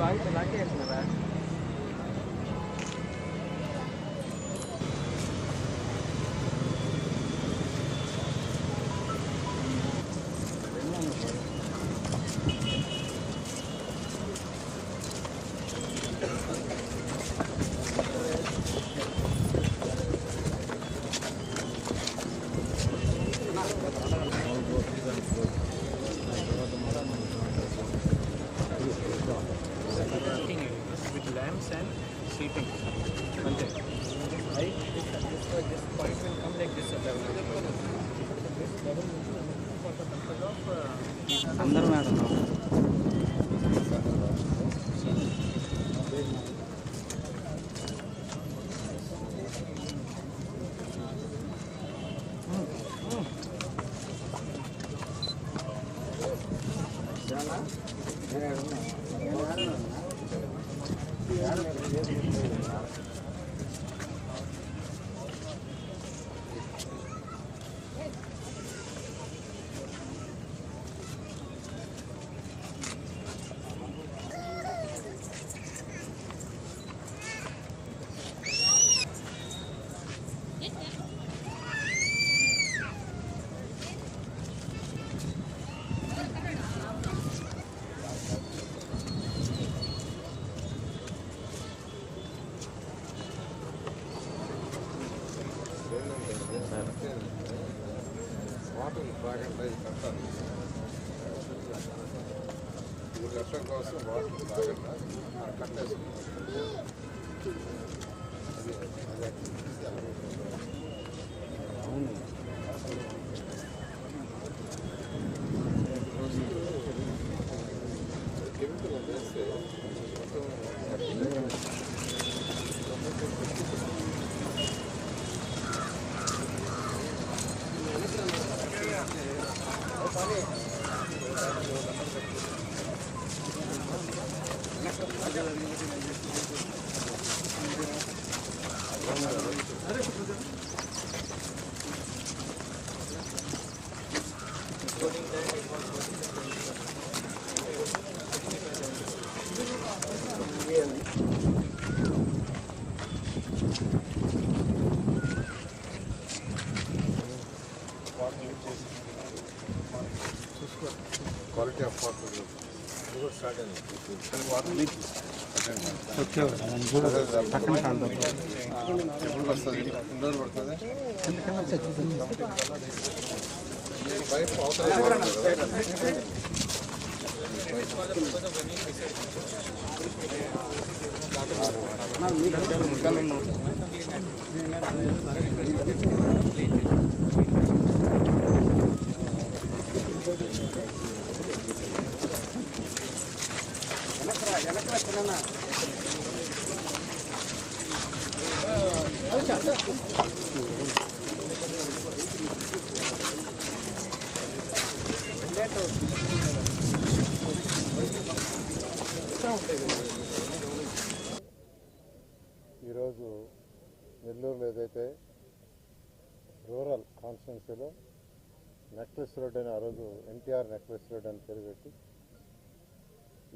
गाड़ी चला के lamps and seating. అంతే Right? This, this, this point will come like this. అందరూ మేడం వాటర్ తాగండి ఇది కట్టాలి. ఇది కట్టడం కోసం వాటర్ బాగా కట్టేసుకుంటాం. క్వాలిటీ ఆఫ్ వాటర్ ఇది కూడా స్టార్ట్ అయింది వాటర్ లీక్ ఎప్పుడు వస్తుంది? రోజులు పడుతుంది పైప్ అవసరం పడుతుంది కదా? ఈరోజు నెల్లూరులో ఏదైతే రూరల్ కాన్స్టిట్యున్సీలో నెక్లెస్ రోడ్ అని ఆ రోజు ఎన్టీఆర్ నెక్లెస్ రోడ్ అని పేరు పెట్టి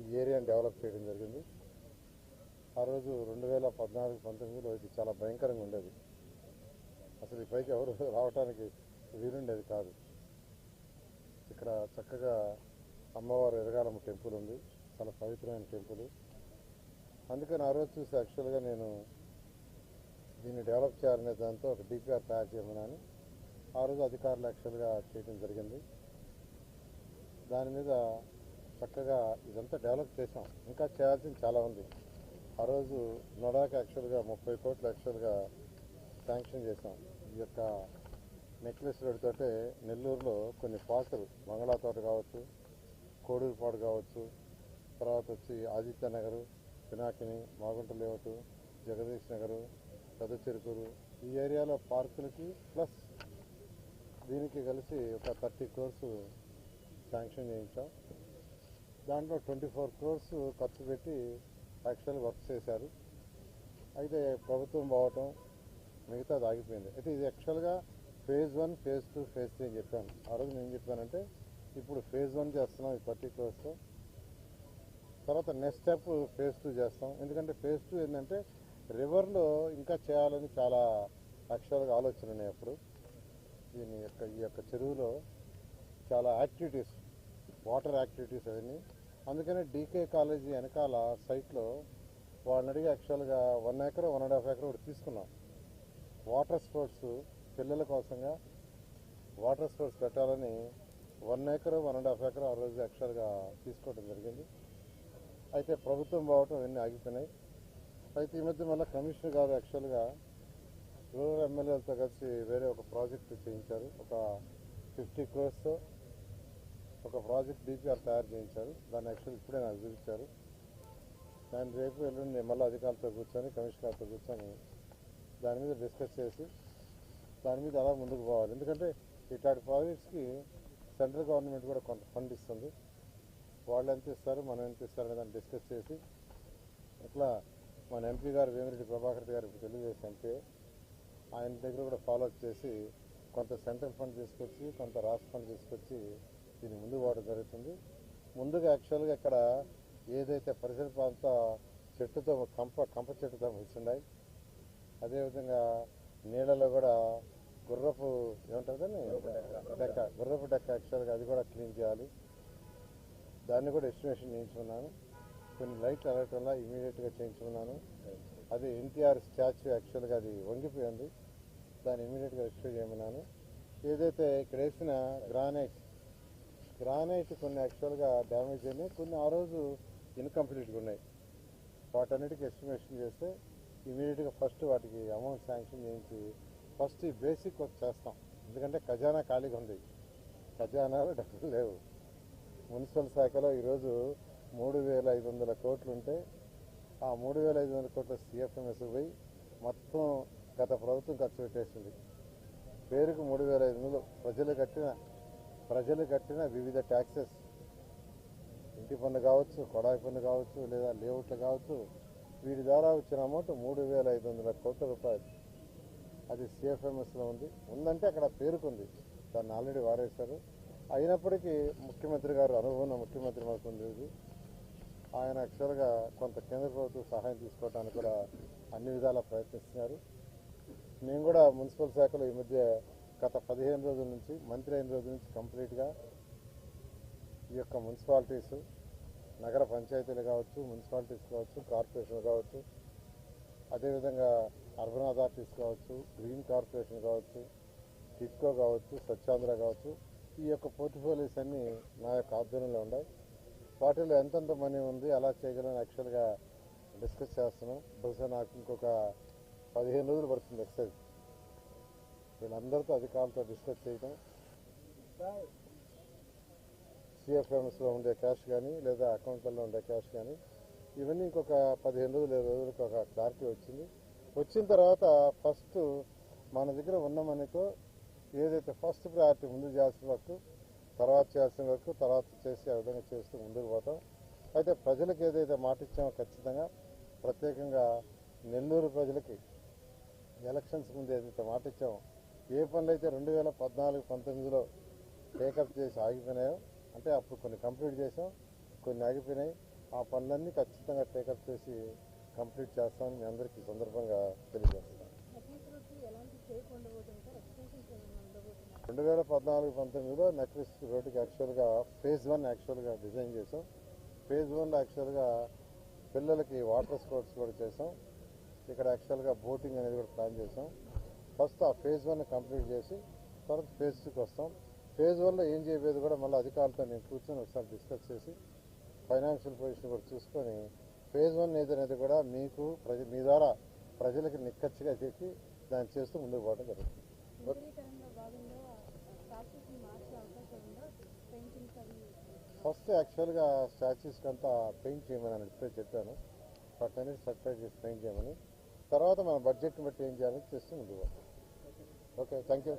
ఈ ఏరియాని డెవలప్ చేయడం జరిగింది. ఆ రోజు రెండు వేల పద్నాలుగు పంతొమ్మిదిలో ఇది చాలా భయంకరంగా ఉండేది. అసలు ఈ పైకి ఎవరు రావడానికి వీలుండేది కాదు. ఇక్కడ చక్కగా అమ్మవారు ఎరగాలమ్మ టెంపుల్ ఉంది. చాలా పవిత్రమైన టెంపుల్. అందుకని ఆ రోజు చూసి యాక్చువల్గా నేను దీన్ని డెవలప్ చేయాలనే దాంతో ఒక డిపిఆర్ తయారు చేయమని ఆ రోజు అధికారులు యాక్చువల్గా చేయడం జరిగింది. దాని మీద చక్కగా ఇదంతా డెవలప్ చేసాం ఇంకా చేయాల్సింది చాలా ఉంది. ఆ రోజు నొడాకి యాక్చువల్గా ముప్పై కోట్లు యాక్చువల్గా శాంక్షన్ చేసాం ఈ యొక్క నెక్లెస్ రోడ్ నెల్లూరులో కొన్ని పాకలు మంగళాతోట కావచ్చు కోడూరుపాడు కావచ్చు తర్వాత వచ్చి ఆదిత్య నగరు పినాకిని మాగుంట లేఅవుట్ జగదీష్ నగరు పెద్ద చెరుకూరు ఈ ఏరియాలో పార్కులకి ప్లస్ దీనికి కలిసి ఒక థర్టీ క్రోర్స్ శాంక్షన్ చేయించాం. దాంట్లో ట్వంటీ ఫోర్ క్రోర్స్ ఖర్చు పెట్టి యాక్చువల్ వర్క్ చేశారు. అయితే ప్రభుత్వం పోవటం మిగతాది ఆగిపోయింది. అయితే ఇది యాక్చువల్గా phase one phase two phase three అని చెప్పాను. ఆ రోజు నేను చెప్పానంటే ఇప్పుడు ఫేజ్ వన్ చేస్తున్నాం ఈ థర్టీ క్రోర్స్తో. తర్వాత నెక్స్ట్ స్టెప్ ఫేజ్ టూ చేస్తాం. ఎందుకంటే ఫేజ్ టూ ఏంటంటే రివర్లో ఇంకా చేయాలని చాలా యాక్చువల్గా ఆలోచన ఉన్నాయి అప్పుడు. దీని యొక్క ఈ యొక్క చెరువులో చాలా యాక్టివిటీస్ వాటర్ యాక్టివిటీస్ అవన్నీ. అందుకనే డీకే కాలేజీ వెనకాల సైట్లో వాళ్ళని అడిగి యాక్చువల్గా one acre one and half acre ఒకటి తీసుకున్నాం. వాటర్ స్పోర్ట్స్ పిల్లల కోసంగా వాటర్ స్పోర్ట్స్ పెట్టాలని one acre one and half acre ఆ రోజు యాక్చువల్గా తీసుకోవడం జరిగింది. అయితే ప్రభుత్వం బావటం ఇవన్నీ ఆగిపోయినాయి. అయితే ఈ మధ్య మళ్ళీ కమిషనర్ గారు యాక్చువల్గా రూరల్ ఎమ్మెల్యేలతో కలిసి వేరే ఒక ప్రాజెక్ట్ చేయించారు. ఒక ఫిఫ్టీ క్రోర్స్తో ఒక ప్రాజెక్ట్ డిపిఆర్ తయారు చేయించారు. దాన్ని యాక్చువల్ ఇప్పుడే నాకు చూపించారు. దాన్ని రేపు ఎల్లుండి మళ్ళీ అధికారులతో కూర్చొని కమిషనర్తో కూర్చొని దాని మీద డిస్కస్ చేసి దాని మీద అలా ముందుకు పోవాలి. ఎందుకంటే ఇట్లాంటి ప్రాజెక్ట్స్కి సెంట్రల్ గవర్నమెంట్ కూడా కొంత ఫండ్ ఇస్తుంది. వాళ్ళు ఎంత ఇస్తారు మనం ఎంత ఇస్తారు అనే దాన్ని డిస్కస్ చేసి ఇట్లా మన ఎంపీ గారు వేమిరెడ్డి ప్రభాకర్ గారు ఇప్పుడు తెలుగుదేశం ఎంపీ ఆయన దగ్గర కూడా ఫాలో అప్ చేసి కొంత సెంట్రల్ ఫండ్ తీసుకొచ్చి కొంత రాష్ట్ర ఫండ్ తీసుకొచ్చి దీన్ని ముందు పోవడం జరుగుతుంది. ముందుగా యాక్చువల్గా ఇక్కడ ఏదైతే పరిసర ప్రాంత చెట్టుతో కంప కంప చెట్టుతో వచ్చిండాయి అదేవిధంగా నీళ్ళలో కూడా గుర్రపు ఏముంటుందని డెక్క గుర్రపు డెక్క యాక్చువల్గా అది కూడా క్లీన్ చేయాలి. దాన్ని కూడా ఎస్టిమేషన్ చేయించుకున్నాను. కొన్ని లైట్లు అలగటంలో వల్ల ఇమీడియట్గా చేయించుకున్నాను. అది ఎన్టీఆర్ స్టాచ్యూ యాక్చువల్గా అది వంగిపోయింది. దాన్ని ఇమీడియట్గా రెస్క్యూ చేయమన్నాను. ఏదైతే ఇక్కడ వేసిన గ్రానైట్ గ్రానైట్ కొన్ని యాక్చువల్గా డ్యామేజ్ అయినాయి. కొన్ని ఆ రోజు ఇన్కంప్లీట్గా ఉన్నాయి. వాటన్నిటికీ ఎస్టిమేషన్ చేస్తే ఇమీడియట్గా ఫస్ట్ వాటికి అమౌంట్ శాంక్షన్ చేయించి ఫస్ట్ ఈ బేసిక్ వర్క్ చేస్తాం. ఎందుకంటే ఖజానా ఖాళీగా ఉంది. ఖజానాలో డబ్బులు లేవు. మున్సిపల్ శాఖలో ఈరోజు మూడు వేల ఐదు వందల కోట్లు ఉంటే ఆ మూడు వేల ఐదు వందల కోట్ల సిఎఫ్ఎంఎస్ పోయి మొత్తం గత ప్రభుత్వం ఖర్చు పెట్టేసింది. పేరుకు మూడు వేల ఐదు వందలు. ప్రజలు కట్టిన ప్రజలు కట్టిన వివిధ ట్యాక్సెస్ ఇంటి పన్ను కావచ్చు కొడాయి పన్ను కావచ్చు లేదా లేఅవుట్లు కావచ్చు వీటి ద్వారా వచ్చిన అమౌంట్ మూడు వేల ఐదు వందల కోట్ల రూపాయలు. అది సిఎఫ్ఎంఎస్లో ఉంది. ఉందంటే అక్కడ పేరుకుంది. దాన్ని ఆల్రెడీ వారేశారు అయినప్పటికీ ముఖ్యమంత్రి గారు అనుభవం ముఖ్యమంత్రి మాకు ఉండేది ఆయన యాక్చువల్గా కొంత కేంద్ర ప్రభుత్వం సహాయం తీసుకోవడానికి కూడా అన్ని విధాలా ప్రయత్నిస్తున్నారు. మేము కూడా మున్సిపల్ శాఖలో ఈ మధ్య గత పదిహేను రోజుల నుంచి మంత్రి అయిన రోజుల నుంచి కంప్లీట్గా ఈ యొక్క మున్సిపాలిటీస్ నగర పంచాయతీలు కావచ్చు మున్సిపాలిటీస్ కావచ్చు కార్పొరేషన్ కావచ్చు అదేవిధంగా అర్బన్ అథారిటీస్ కావచ్చు గ్రీన్ కార్పొరేషన్ కావచ్చు టిట్కో కావచ్చు స్వచ్ఛాంధ్ర కావచ్చు ఈ యొక్క పోర్ట్ఫోలియోస్ అన్నీ నా యొక్క ఆధ్వర్యంలో ఉన్నాయి. వాటిలో ఎంతెంత మనీ ఉంది అలా చేయగలని యాక్చువల్గా డిస్కస్ చేస్తున్నాం. బహుశా నాకు ఇంకొక పదిహేను రోజులు పడుతుంది ఎక్సైజ్. వీళ్ళందరితో అధికారులతో డిస్కస్ చేయడం సిఎఫ్ఎంఎస్లో ఉండే క్యాష్ కానీ లేదా అకౌంట్లలో ఉండే క్యాష్ కానీ ఇవన్నీ ఇంకొక పదిహేను రోజులు ఇరవై రోజులకు ఒక క్లారిటీ వచ్చింది. వచ్చిన తర్వాత ఫస్ట్ మన దగ్గర ఉన్న మనీతో ఏదైతే ఫస్ట్ ప్రయారిటీ ముందు చేయాల్సిన వరకు తర్వాత చేయాల్సిన వరకు తర్వాత చేసి ఆ విధంగా చేస్తూ ముందుకు పోతాం. అయితే ప్రజలకు ఏదైతే మాట ఇచ్చామో ఖచ్చితంగా ప్రత్యేకంగా నెల్లూరు ప్రజలకి ఎలక్షన్స్ ముందు ఏదైతే మాట ఇచ్చామో ఏ పనులు అయితే రెండు వేల పద్నాలుగు పంతొమ్మిదిలో టేకప్ చేసి ఆగిపోయినాయో అంటే అప్పుడు కొన్ని కంప్లీట్ చేసాం కొన్ని ఆగిపోయినాయి. ఆ పనులన్నీ ఖచ్చితంగా టేకప్ చేసి కంప్లీట్ చేస్తామని మీ అందరికీ సందర్భంగా తెలియజేస్తాం రెండు వేల పద్నాలుగు పంతొమ్మిదిలో నెక్లెస్ రోడ్డుకి యాక్చువల్గా ఫేజ్ వన్ యాక్చువల్గా డిజైన్ చేసాం ఫేజ్ వన్లో యాక్చువల్గా పిల్లలకి వాటర్ స్పోర్ట్స్ కూడా చేసాం ఇక్కడ యాక్చువల్గా బోటింగ్ అనేది కూడా ప్లాన్ చేసాం ఫస్ట్ ఆ ఫేజ్ వన్ కంప్లీట్ చేసి తర్వాత ఫేజ్ టూకి వస్తాం. ఫేజ్ వన్లో ఏం చేయలేదు కూడా మళ్ళీ అధికారులతో నేను కూర్చొని ఒకసారి డిస్కస్ చేసి ఫైనాన్షియల్ పొజిషన్ కూడా చూసుకొని ఫేజ్ వన్ ఏదనేది కూడా మీకు ప్రజ మీ ద్వారా ప్రజలకి నిక్కచ్చిగా చెప్పి దాన్ని చేస్తూ ముందుకు పోవడం జరుగుతుంది. ఫస్ట్ యాక్చువల్గా స్టాచ్యూస్కి అంతా పెయింట్ చేయమని ఇప్పుడే చెప్పాను. వాటిని సర్టిఫై చేసి పెయింట్ చేయమని. తర్వాత మన బడ్జెట్ని బట్టి ఏం చేయాలని చేస్తూ ముందుకు ఓకే థ్యాంక్ యూ